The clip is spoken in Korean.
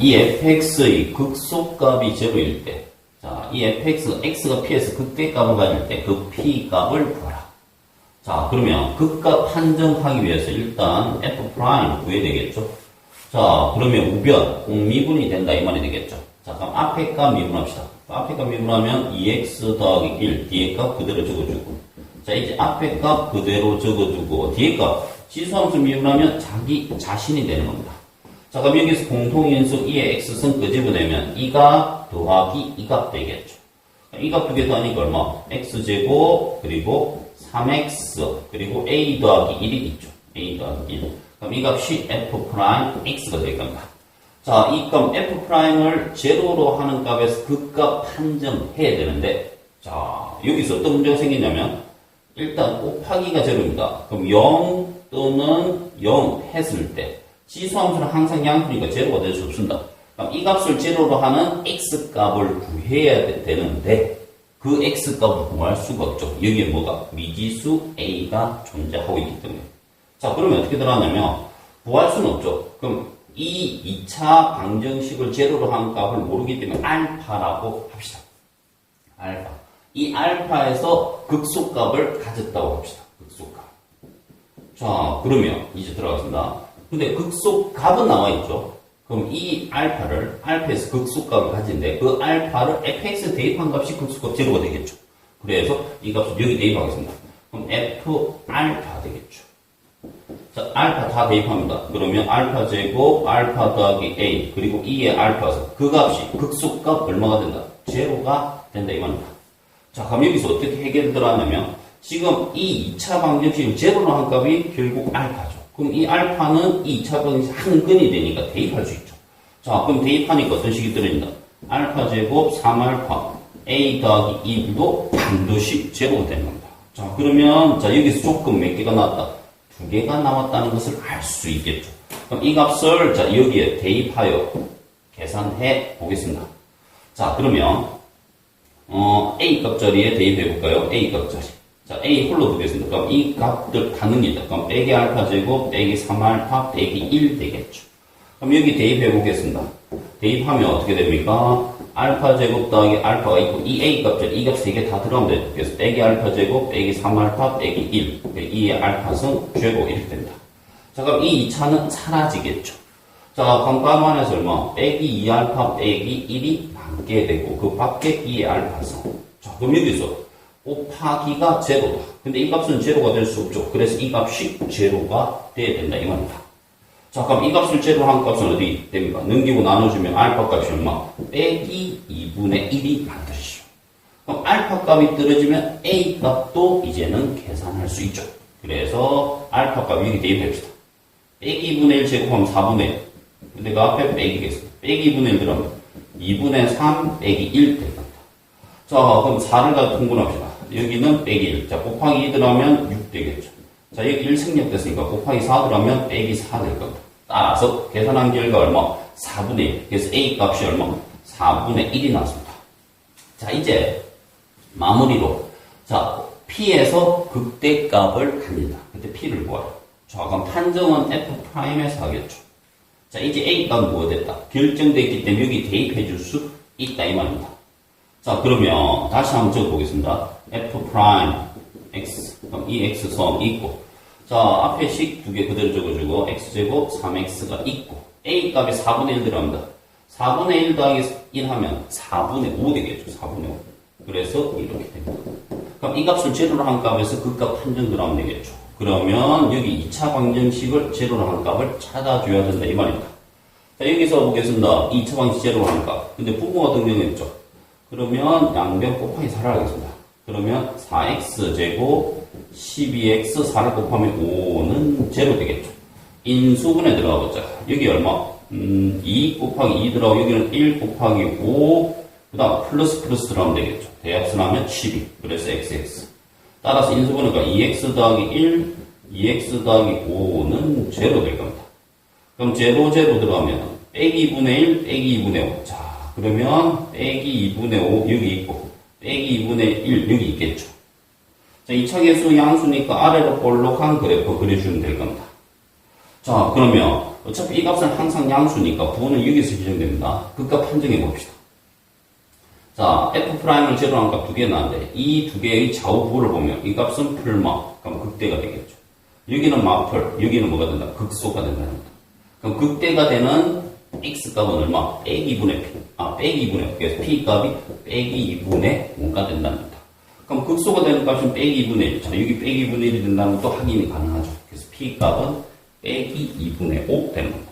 이 fx의 극소값이 제로일 때, 자, 이 fx, x가 p에서 극대값을 가질 때 그 p 값을 구하라. 자, 그러면 극값 판정하기 위해서 일단 f 프라임 구해야 되겠죠? 자, 그러면 우변, 꼭 미분이 된다 이 말이 되겠죠? 자, 그럼 앞에 값 미분합시다. 앞에 값 미분하면 2x 더하기 1, 뒤에 값 그대로 적어주고. 자, 이제 앞에 값 그대로 적어주고, 뒤에 값 지수함수 미분하면 자기 자신이 되는 겁니다. 자, 그럼 여기서 공통인수 2의 x승 끄집어내면 2가 더하기 2값 되겠죠. 이값두개 더하니까 얼마? x제곱, 그리고 3x, 그리고 a 더하기 1이 있죠. a 더하기 1. 그럼 이 값이 f 프라임 x가 될 겁니다. 자, 이 값 f 프라임을 제로로 하는 값에서 그 값 판정해야 되는데, 자, 여기서 어떤 문제가 생기냐면, 일단 곱하기가 제로입니다. 그럼 0 또는 0 했을 때, 지수함수는 항상 양수니까 제로가 될 수 없습니다. 그럼 이 값을 제로로 하는 x 값을 구해야 되- 되는데, 그 x 값을 구할 수가 없죠. 여기에 뭐가? 미지수 a가 존재하고 있기 때문에. 자, 그러면 어떻게 들어가냐면, 구할 수는 없죠. 그럼 이 2차 방정식을 제로로 한 값을 모르기 때문에 알파라고 합시다. 알파. 이 알파에서 극소값을 가졌다고 합시다. 극소값. 자, 그러면 이제 들어가겠습니다. 근데 극소값은 나와 있죠. 그럼 이 알파를 알파에서 극소값을 가진데 그 알파를 fx 대입한 값이 극소값 제로가 되겠죠. 그래서 이 값을 여기 대입하겠습니다. 그럼 f 알파 되겠죠. 자, 알파 다 대입합니다. 그러면 알파 제곱, 알파 더하기 a, 그리고 2의 알파에서 그 값이 극소값 얼마가 된다? 제로가 된다, 이 말입니다. 자, 그럼 여기서 어떻게 해결을 들어가냐면, 지금 이 2차 방정식을 제로로 한 값이 결국 알파죠. 그럼 이 알파는 이 2차 방정식 한 근이 되니까 대입할 수 있죠. 자, 그럼 대입하니까 어떤 식이 들어있나? 알파 제곱 3알파, a 더하기 2도 반드시 제로가 되는 겁니다. 자, 그러면, 자, 여기서 조금 몇 개가 나왔다? 두 개가 나왔다는 것을 알 수 있겠죠. 그럼 이 값을, 자, 여기에 대입하여 계산해 보겠습니다. 자, 그러면, 어, A 값자리에 대입해 볼까요? A 값자리. 자, A 홀로 두겠습니다. 그럼 이 값들 가능이다. 그럼 빼기 알파 제곱, 빼기 3알파, 빼기 1 되겠죠. 그럼 여기 대입해 보겠습니다. 대입하면 어떻게 됩니까? 알파 제곱 더하기 알파가 있고 이 A 값들, 이 값 세 개 다 들어가면 돼요. 그래서 빼기 알파 제곱, 빼기 3알파, 빼기 1. 2의 알파승 제곱 이렇게 됩니다. 자, 그럼 이 2차는 사라지겠죠. 자, 안에서 얼마? 빼기 2알파, 빼기 1이 남게 되고 그 밖에 2의 알파승. 자, 그럼 여기서 곱하기가 제로다. 근데 이 값은 제로가 될 수 없죠. 그래서 이 값이 제로가 돼야 된다. 이 말입니다. 자, 그럼 이 값을 제로 한 값은 어디 됩니까? 넘기고 나눠주면 알파 값이 얼마? 빼기 2분의 1이 만들어지죠. 그럼 알파 값이 떨어지면 A 값도 이제는 계산할 수 있죠. 그래서 알파 값 여기 대입합시다. 빼기 2분의 1 제곱하면 4분의 1. 근데 그 앞에 빼기겠습니다. 빼기 2분의 1 들어가면 2분의 3 빼기 1될 겁니다. 자, 그럼 4를 다 통분합시다. 여기는 빼기 1. 자, 곱하기 2 들어가면 6 되겠죠. 자, 여기 1 생략됐으니까 곱하기 4 들어가면 빼기 4 될 겁니다. 따라서 계산한 결과 얼마? 4분의 1. 그래서 A 값이 얼마? 4분의 1이 나왔습니다. 자, 이제 마무리로. 자, P에서 극대값을 갖는다. 그때 P를 구하라. 자, 그럼 판정은 F'에서 하겠죠. 자, 이제 A 값은 뭐가 됐다? 결정됐기 때문에 여기 대입해 줄 수 있다. 이 말입니다. 자, 그러면 다시 한번 적어보겠습니다. F 프라임 X. 그럼 이 X선 있고. 자, 앞에 식 두 개 그대로 적어주고, X제곱 3X가 있고, A 값이 4분의 1 들어갑니다. 4분의 1 더하기 1 하면 4분의 5 되겠죠. 4분의 5. 그래서 이렇게 됩니다. 그럼 이 값을 제로로 한 값에서 그값 판정 들어가면 되겠죠. 그러면 여기 2차 방정식을 제로로 한 값을 찾아줘야 된다. 이 말입니다. 자, 여기서 보겠습니다. 2차 방정식 제로로 한 값. 근데 부부가 등장했죠. 그러면 양변 곱하기 4를 하겠습니다. 그러면 4x 제곱 12x 4를 곱하면 5는 제로 되겠죠. 인수분에 들어가 보자. 여기 얼마? 음, 2 곱하기 2 들어가고 여기는 1 곱하기 5, 그 다음 플러스 플러스 들어가면 되겠죠. 대합순하면 12. 그래서 xx. 따라서 인수분해가 2x 더하기 1, 2x 더하기 5는 제로 될 겁니다. 그럼 제로 제로 들어가면 빼기 2분의 1, 빼기 2분의 5. 자, 그러면 빼기 2분의 5 여기 있고 빼기 2분의 1 여기 있겠죠. 자, 2차 계수 양수니까 아래로 볼록한 그래프 그려주면 될 겁니다. 자, 그러면 어차피 이 값은 항상 양수니까 부호는 여기서 지정됩니다. 극값 판정해 봅시다. 자, F'을 제로한 값 두 개 나왔는데, 이 두 개의 좌우 부호를 보면, 이 값은 풀마, 그럼 극대가 되겠죠. 여기는 마풀, 여기는 뭐가 된다? 극소가 된다는 거다. 그럼 극대가 되는 x 값은 얼마? 빼기 2분의 p. 아, 빼기 2분의 5. 그래서 p 값이 빼기 2분의 5가 된다는 거다. 그럼 극소가 되는 값은 빼기 2분의 1. 자, 여기 빼기 2분의 1이 된다는 것도 확인이 가능하죠. 그래서 p 값은 빼기 2분의 5 되는 겁니다.